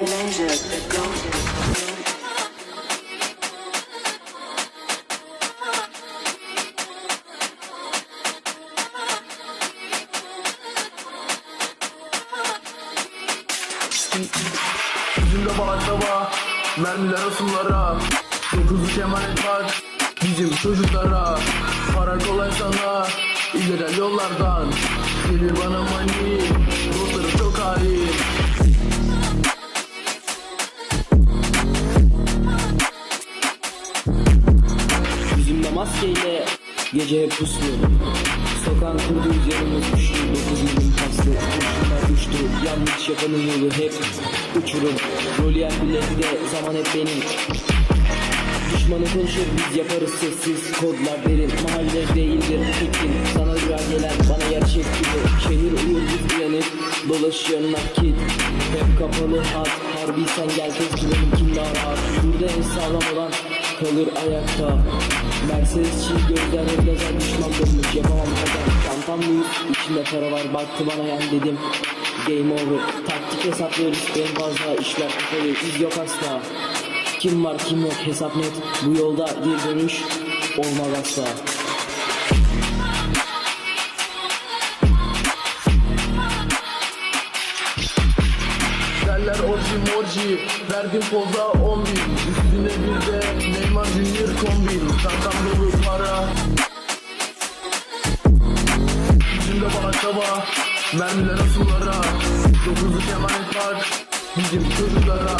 Yüzümde baklava Mermiler asıllara Dokuzluk emanet var Bizim çocuklara. Para kolay sana İllegal yollardan. Gelir bana money Dostlarım çok hain maskeyle gece hep puslu Sokağın kurduğu üzerimiz düştü Dokuz yılın paslı Kurşunlar düştü Yanlış yapanın yolu hep uçurum. Rol yer bilekte zaman hep benim. Düşmanı konuşur biz yaparız sessiz Kodlar derin mahalle değildir Fikrin sana rüya gelen bana gerçek gibi. Şehir uyur biz uyanık Dolaşıyor nakit. Hep kapalı hat Harbi sen gel tez güvenim kim daha rahat Burada en sağlam olan kalır ayakta. Mercedes çiğ gözler hep lazer düşman dönmüş Yapamam kadar. Çantam büyük içinde para var Baktı bana yan dedim Game over. Taktik hesaplıyoruz en fazla işler kapalı Biz yok asla. Kim var kim yok hesap net. Bu yolda bir dönüş olmaz asla Derler orji morji Verdim poza 10 bin. Üstüne bir de Neymar Junior kombin. Çantam dolu para. Yüzümde baklava Mermiler asıllara Dokuzluk emanet var Bizim çocuklara